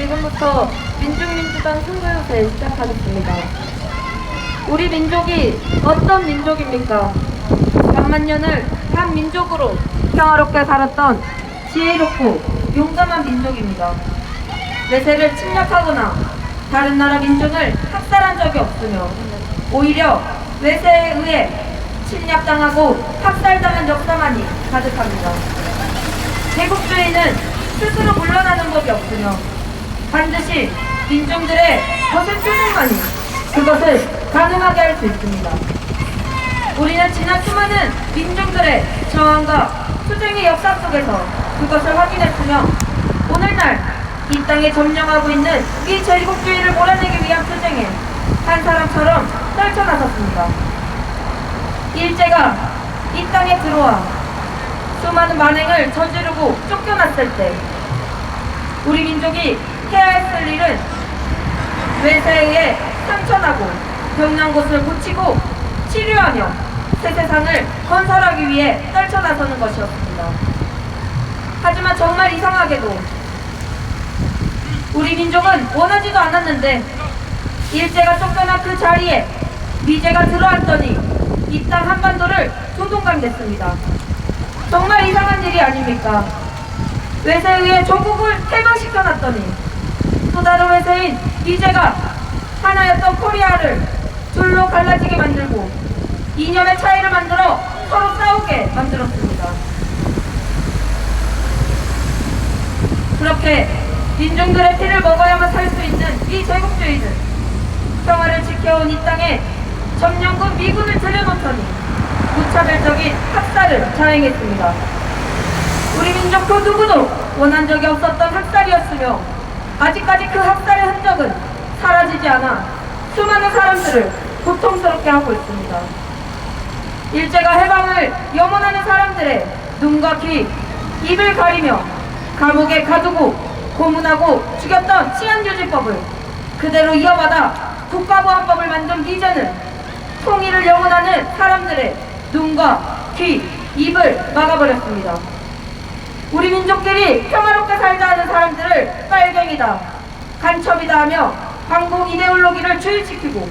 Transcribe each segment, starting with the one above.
지금부터 민중민주당 선거요새 시작하겠습니다. 우리 민족이 어떤 민족입니까? 몇만 년을 한 민족으로 평화롭게 살았던 지혜롭고 용감한 민족입니다. 외세를 침략하거나 다른 나라 민중을 학살한 적이 없으며 오히려 외세에 의해 침략당하고 학살당한 역사만이 가득합니다. 제국주의는 스스로 물러나는 법이 없으며 반드시 민중들의 거센 투쟁만이 그것을 가능하게 할 수 있습니다. 우리는 지난 수많은 민중들의 저항과 투쟁의 역사 속에서 그것을 확인했으며 오늘날 이 땅에 점령하고 있는 이 제국주의를 몰아내기 위한 투쟁에 한 사람처럼 떨쳐나섰습니다. 일제가 이 땅에 들어와 수많은 만행을 저지르고 쫓겨났을 때 우리 민족이 해야 했을 일은 외세에 상처나고 병난 곳을 고치고 치료하며 새 세상을 건설하기 위해 떨쳐나서는 것이었습니다. 하지만 정말 이상하게도 우리 민족은 원하지도 않았는데 일제가 쫓겨난 그 자리에 미제가 들어왔더니 이 땅 한반도를 조동강됐습니다. 정말 이상한 일이 아닙니까? 외세에 의해 조국을 해방시켜놨더니 또 다른 외세인 미제가 하나였던 코리아를 둘로 갈라지게 만들고 이념의 차이를 만들어 서로 싸우게 만들었습니다. 그렇게 민중들의 피를 먹어야만 살 수 있는 이 제국주의는 평화를 지켜온 이 땅에 점령군 미군을 들여놓더니 무차별적인 학살을 자행했습니다. 우리 민족 그 누구도 원한 적이 없었던 학살이었으며 아직까지 그 학살의 흔적은 사라지지 않아 수많은 사람들을 고통스럽게 하고 있습니다. 일제가 해방을 염원하는 사람들의 눈과 귀, 입을 가리며 감옥에 가두고 고문하고 죽였던 치안유지법을 그대로 이어받아 국가보안법을 만든 미제는 통일을 염원하는 사람들의 눈과 귀, 입을 막아버렸습니다. 우리 민족끼리 평화롭게 살자 하는 사람들을 빨갱이다, 간첩이다 하며 반공 이데올로기를 주의시키고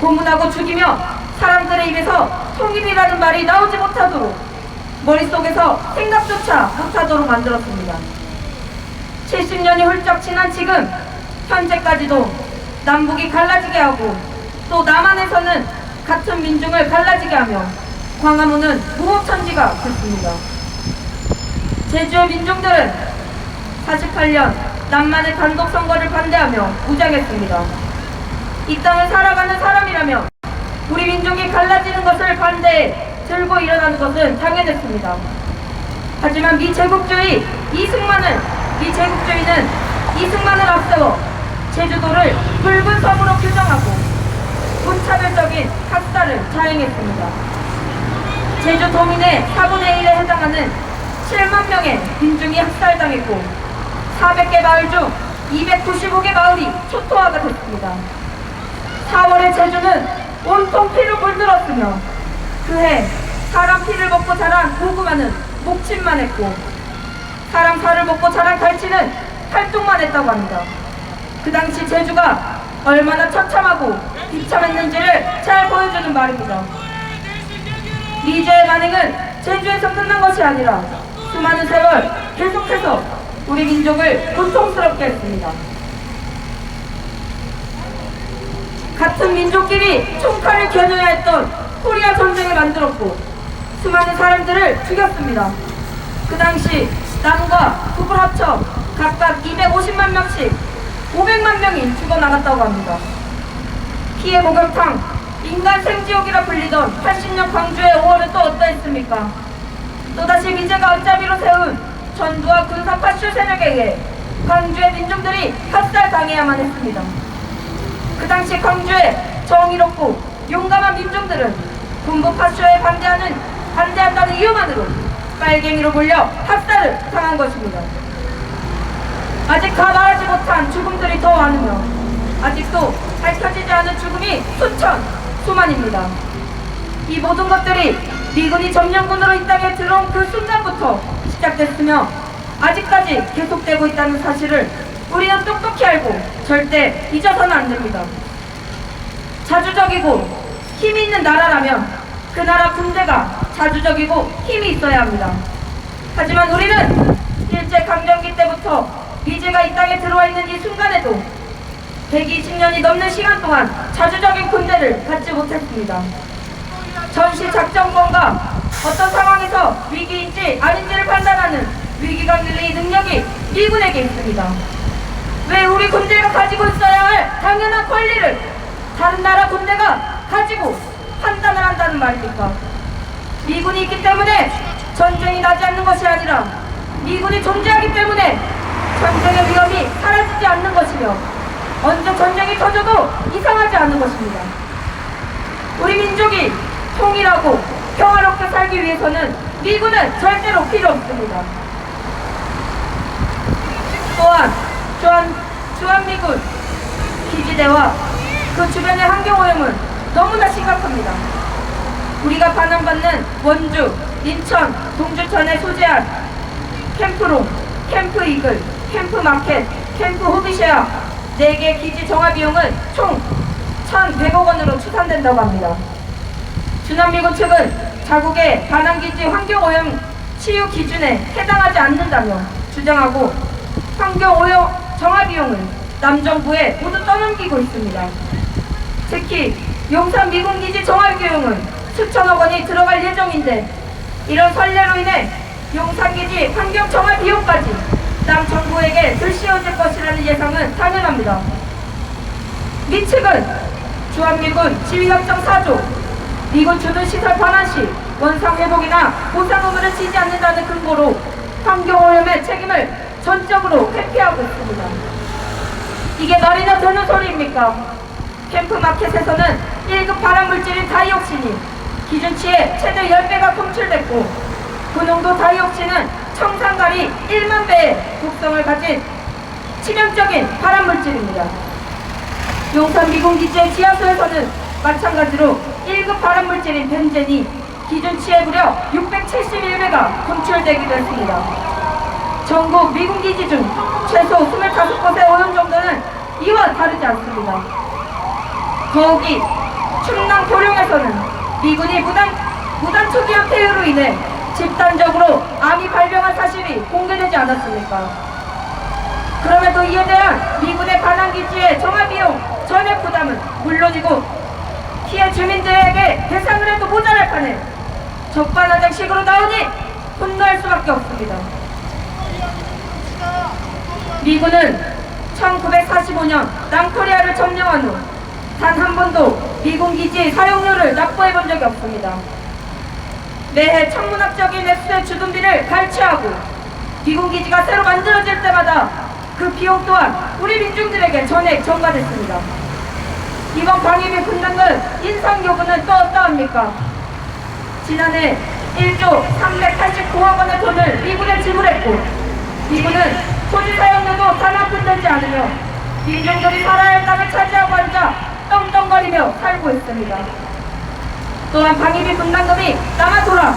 고문하고 죽이며 사람들의 입에서 통일이라는 말이 나오지 못하도록 머릿속에서 생각조차 못하도록 만들었습니다. 70년이 훌쩍 지난 지금 현재까지도 남북이 갈라지게 하고 또 남한에서는 같은 민중을 갈라지게 하며 광화문은 무법천지가 됐습니다. 제주의 민중들은 48년 남만의 단독 선거를 반대하며 무장했습니다. 이 땅을 살아가는 사람이라면 우리 민족이 갈라지는 것을 반대해 들고 일어나는 것은 당연했습니다. 하지만 미제국주의 이승만은 미제국주의는 이승만을 앞세워 제주도를 붉은 섬으로 규정하고 무차별적인 학살을 자행했습니다. 제주 도민의 4분의 1에 해당하는 7만 명의 민중이 학살당했고 400개 마을 중 295개 마을이 초토화가 됐습니다. 4월의 제주는 온통 피로 물들었으며 그해 사람 피를 먹고 자란 고구마는 목침만 했고 사람 살을 먹고 자란 갈치는 활동만 했다고 합니다. 그 당시 제주가 얼마나 처참하고 비참했는지를 잘 보여주는 말입니다. 미제의 만행은 제주에서 끝난 것이 아니라 수많은 세월 계속해서 우리 민족을 고통스럽게 했습니다. 같은 민족끼리 총칼을 겨누어야 했던 코리아 전쟁을 만들었고 수많은 사람들을 죽였습니다. 그 당시 남과 북을 합쳐 각각 250만 명씩 500만 명이 죽어나갔다고 합니다. 피해 목욕탕, 인간 생지옥이라 불리던 80년 광주의 5월은 또 어떠했습니까? 또다시 미제가 앞잡이로 세운 전두와 군사 파쇼 세력에 의해 광주의 민중들이 학살당해야만 했습니다. 그 당시 광주의 정의롭고 용감한 민중들은 군부 파쇼에 반대하는 반대한다는 이유만으로 빨갱이로 몰려 학살을 당한 것입니다. 아직 다 말하지 못한 죽음들이 더 많으며 아직도 밝혀지지 않은 죽음이 수천, 수만입니다. 이 모든 것들이 미군이 점령군으로 이 땅에 들어온 그 순간부터 시작됐으며 아직까지 계속되고 있다는 사실을 우리는 똑똑히 알고 절대 잊어서는 안 됩니다. 자주적이고 힘이 있는 나라라면 그 나라 군대가 자주적이고 힘이 있어야 합니다. 하지만 우리는 일제 강점기 때부터 미제가 이 땅에 들어와 있는 이 순간에도 120년이 넘는 시간 동안 자주적인 군대를 갖지 못했습니다. 전시 작전권과 어떤 상황에서 위기인지 아닌지를 판단하는 릴레이 능력이 미군에게 있습니다. 왜 우리 군대가 가지고 있어야 할 당연한 권리를 다른 나라 군대가 가지고 판단을 한다는 말입니까? 미군이 있기 때문에 전쟁이 나지 않는 것이 아니라 미군이 존재하기 때문에 전쟁의 위험이 사라지지 않는 것이며 언제 전쟁이 터져도 이상하지 않는 것입니다. 우리 민족이 통일하고 평화롭게 살기 위해서는 미군은 절대로 필요 없습니다. 또한 주한, 주한미군 기지대와 그 주변의 환경오염은 너무나 심각합니다. 우리가 반환받는 원주, 인천, 동주천에 소재한 캠프로, 캠프 이글, 캠프 마켓, 캠프 호비쉐어 4개 기지 정화 비용은 총 1,100억 원으로 추산된다고 합니다. 주남미군 측은 자국의 반환기지 환경오염 치유 기준에 해당하지 않는다며 주장하고 환경오염 정화 비용을 남정부에 모두 떠넘기고 있습니다. 특히 용산 미군기지 정화 비용은 수천억 원이 들어갈 예정인데 이런 선례로 인해 용산기지 환경 정화 비용까지 남 정부에게 들씌워질 것이라는 예상은 당연합니다. 미 측은 주한미군 지휘협정 4조 미군 주둔 시설 반환 시 원상 회복이나 보상 의무를 지지 않는다는 근거로 환경오염의 책임을 전적으로 회피하고 있습니다. 이게 말이나 되는 소리입니까? 캠프 마켓에서는 1급 발암물질인 다이옥신이 기준치의 최대 10배가 검출됐고 그 농도 다이옥신은 청산가리 1만 배의 독성을 가진 치명적인 발암물질입니다. 용산 미군 기지의 지하수에서는 마찬가지로 1급 발암물질인 벤젠이 기준 치에 무려 671배가 검출되기도 했습니다. 전국 미군 기지 중 최소 25곳의 오염 정도는 이와 다르지 않습니다. 더욱이 충남 고령에서는 미군이 무단, 무단 투기한 폐유로 인해 집단적으로 암이 발병한 사실이 공개되지 않았습니까? 그럼에도 이에 대한 미군의 반환 기지의 정화 비용 전액 부담은 물론이고 피해 주민들에게 배상을 해도 모자랄 판에 적반하장식으로 나오니 분노할 수밖에 없습니다. 미군은 1945년 남코리아를 점령한 후 단 한 번도 미군 기지 사용료를 납부해 본 적이 없습니다. 매해 천문학적인 액수의 주둔비를 갈취하고 미군 기지가 새로 만들어질 때마다 그 비용 또한 우리 민중들에게 전액 전가됐습니다. 이번 방위비 분담금 인상 요구는 또 어떠합니까? 지난해 1조 389억 원의 돈을 미군에 지불했고 미군은 토지 사용료도 되지 않으며 민중들이 살아야 할 땅을 차지하고 앉아 떵떵거리며 살고 있습니다. 또한 방위비 분담금이 남아 돌아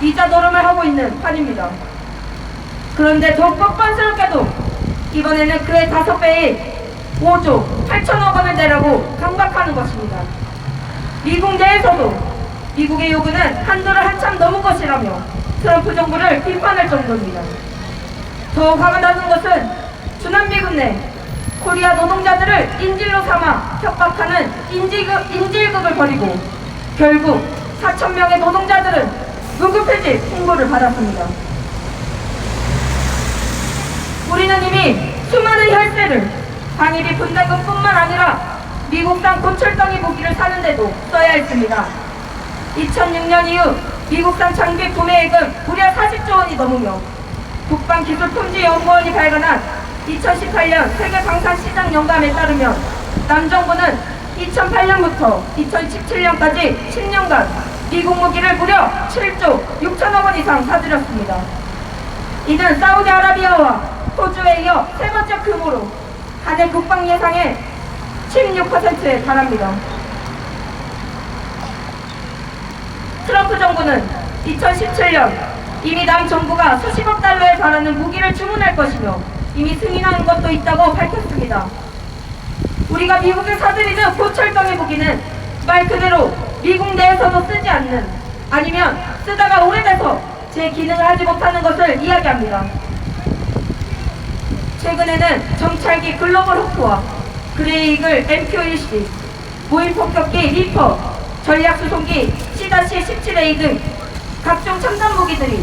이자 노름을 하고 있는 판입니다. 그런데 더욱 뻔뻔스럽게도 이번에는 그의 다섯 배인 5조 8천억 원을 내라고 강박하는 것입니다. 미국 내에서도 미국의 요구는 한도를 한참 넘은 것이라며 트럼프 정부를 비판할 정도입니다. 더욱 화가 나는 것은 주남미군 내 코리아 노동자들을 인질로 삼아 협박하는 인질급, 인질극을 벌이고 결국 4천 명의 노동자들은 무급해지 통보를 받았습니다. 우리는 이미 수많은 혈세를 방위비 분담금뿐만 아니라 미국산 고철덩이 무기를 사는데도 써야 했습니다. 2006년 이후 미국산 장비 구매액은 무려 40조 원이 넘으며 국방기술품질연구원이 발간한 2018년 세계 방산 시장 영감에 따르면 남정부는 2008년부터 2017년까지 10년간 미국 무기를 무려 7조 6천억 원 이상 사들였습니다. 이는 사우디아라비아와 호주에 이어 세 번째 규모로 한해 국방 예상의 16%에 달합니다. 트럼프 정부는 2017년 이미 남 정부가 수십억 달러에 달하는 무기를 주문할 것이며 이미 승인한 것도 있다고 밝혔습니다. 우리가 미국에 사들이는 고철덩이 무기는 말 그대로 미국 내에서도 쓰지 않는 아니면 쓰다가 오래돼서 제 기능을 하지 못하는 것을 이야기합니다. 최근에는 정찰기 글로벌 호크와 그레이글 MQ-1C, 무인 폭격기 리퍼, 전략 수송기 C-17A 등 각종 첨단 무기들이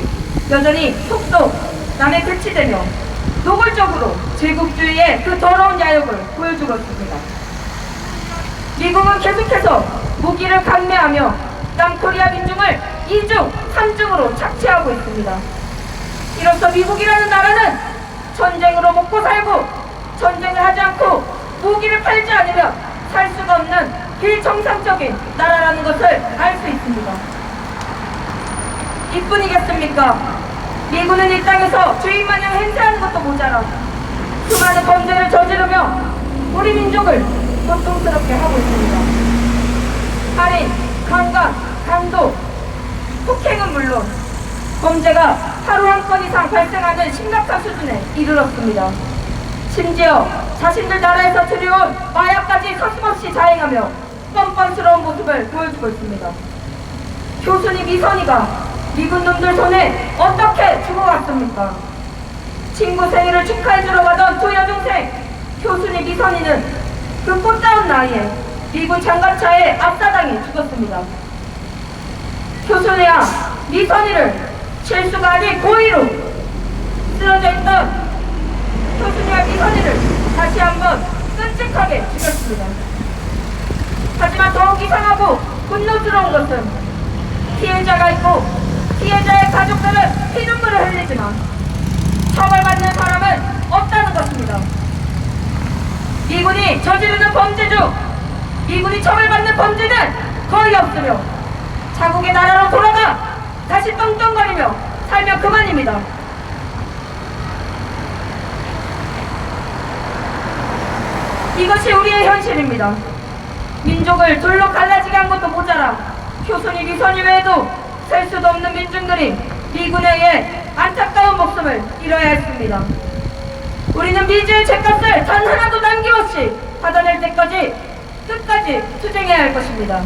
여전히 속속 남에 배치되며 노골적으로 제국주의의 그 더러운 야욕을 보여주고 있습니다. 미국은 계속해서 무기를 강매하며 남코리아 민중을 이중, 삼중으로 착취하고 있습니다. 이로써 미국이라는 나라는 전쟁으로 먹고 살고 전쟁을 하지 않고 무기를 팔지 않으면 살 수가 없는 비정상적인 나라라는 것을 알 수 있습니다. 이뿐이겠습니까? 미군은 이 땅에서 주인마냥 행세하는 것도 모자라 수많은 범죄를 저지르며 우리 민족을 고통스럽게 하고 있습니다. 살인, 강간, 강도, 폭행은 물론 범죄가 하루 한 건 이상 발생하는 심각한 수준에 이르렀습니다. 심지어 자신들 나라에서 들여온 마약까지 서슴없이 자행하며 뻔뻔스러운 모습을 보여주고 있습니다. 교수님 미선이가 미군 놈들 손에 어떻게 죽어갔습니까? 친구 생일을 축하해주러 가던 두 여중생 교수님 미선이는 그 꽃다운 나이에 미군 장갑차에 압사당해 죽었습니다. 교수님아 미선이를 실수가 아닌 고의로 쓰러져 있던 교수님과 미선이를 다시 한번 끔찍하게 죽였습니다. 하지만 더욱 이상하고 분노스러운 것은 피해자가 있고 피해자의 가족들은 피눈물을 흘리지만 처벌받는 사람은 없다는 것입니다. 미군이 저지르는 범죄 중 미군이 처벌받는 범죄는 거의 없으며 자국의 나라로 돌아가 다시 떵떵거리며 살면 그만입니다. 이것이 우리의 현실입니다. 민족을 둘로 갈라지게 한 것도 모자라 효선이 미선이 외에도 셀 수도 없는 민중들이 미군에 의해 안타까운 목숨을 잃어야 했습니다. 우리는 미지의 죄값을 단 하나도 남김없이 받아낼 때까지 끝까지 투쟁해야 할 것입니다.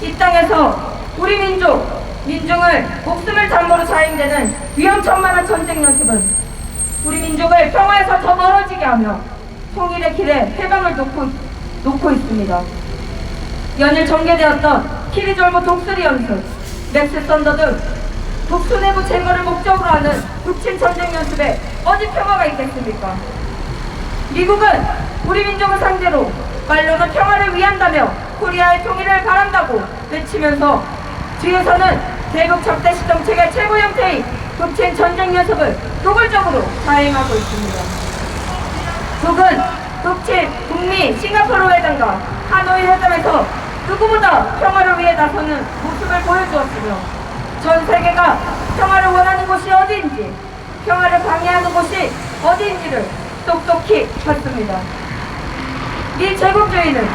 이 땅에서 우리 민족, 민중을 목숨을 담보로 자행되는 위험천만한 전쟁 연습은 우리 민족을 평화에서 더 멀어지게 하며 통일의 길에 해방을 놓고, 놓고 있습니다. 연일 전개되었던 키리졸브 독수리 연습, 맥스 썬더 등 독수 내부 제거를 목적으로 하는 북친 전쟁 연습에 어디 평화가 있겠습니까? 미국은 우리 민족을 상대로 말로는 평화를 위한다며 코리아의 통일을 바란다고 외치면서 뒤에서는 대북 적대시 정책의 최고 형태인 북친 전쟁 연습을 노골적으로 자행하고 있습니다. 북은 북친, 북미, 싱가포르 회담과 하노이 회담에서 누구보다 평화를 위해 나서는 모습을 보여주었으며 전 세계가 평화를 원하는 곳이 어디인지 평화를 방해하는 곳이 어디인지를 똑똑히 봤습니다. 이 제국주의는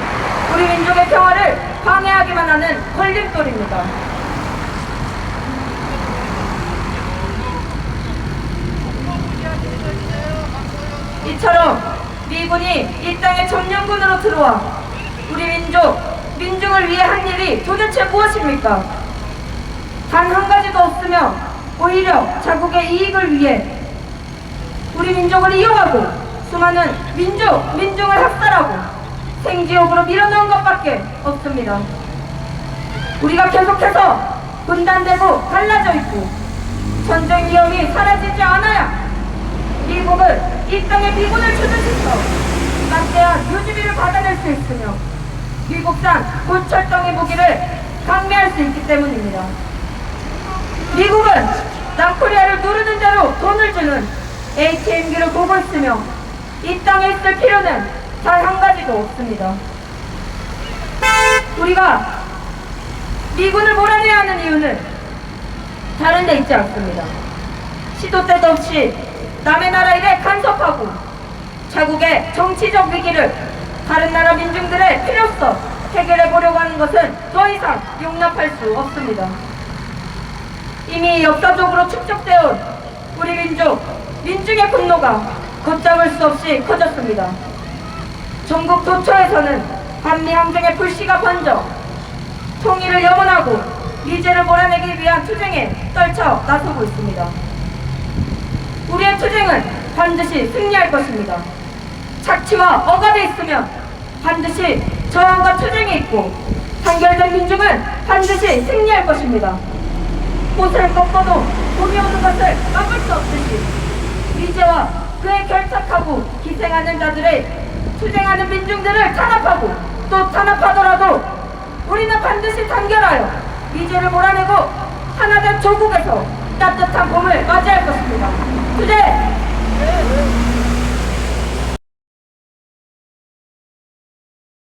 우리 민족의 평화를 방해하기만 하는 걸림돌입니다. 이처럼 미군이 이 땅에 점령군으로 들어와 우리 민족, 민중을 위해 한 일이 도대체 무엇입니까? 단 한 가지도 없으며 오히려 자국의 이익을 위해 우리 민족을 이용하고 수많은 민족, 민중을 학살하고 생지옥으로 밀어넣은 것밖에 없습니다. 우리가 계속해서 분단되고 갈라져 있고 전쟁 위험이 사라지지 않아야 미국은 이 땅에 미군을 주둔시켜 막대한 유지비를 받아낼 수 있으며 미국산 고철덩이 무기를 강매할 수 있기 때문입니다. 미국은 남코리아를 누르는 대로 돈을 주는 ATM기를 보고 있으며 이 땅에 있을 필요는 단 한 가지도 없습니다. 우리가 미군을 몰아내야 하는 이유는 다른 데 있지 않습니다. 시도 때도 없이 남의 나라 일에 간섭하고 자국의 정치적 위기를 다른 나라 민중들의 필요성 해결해 보려고 하는 것은 더 이상 용납할 수 없습니다. 이미 역사적으로 축적되어 온 우리 민족, 민중의 분노가 걷잡을 수 없이 커졌습니다. 전국 도처에서는 반미 항쟁의 불씨가 번져 통일을 염원하고 미제를 몰아내기 위한 투쟁에 떨쳐 나서고 있습니다. 우리의 투쟁은 반드시 승리할 것입니다. 착취와 억압이 있으면 반드시 저항과 투쟁이 있고 단결된 민중은 반드시 승리할 것입니다. 꽃을 꺾어도 봄이 오는 것을 막을 수 없듯이 미제와 그에 결탁하고 기생하는 자들의 투쟁하는 민중들을 탄압하고 또 탄압하더라도 우리는 반드시 단결하여 미제를 몰아내고 하나된 조국에서 따뜻한 봄을 맞이할 것입니다. 투쟁!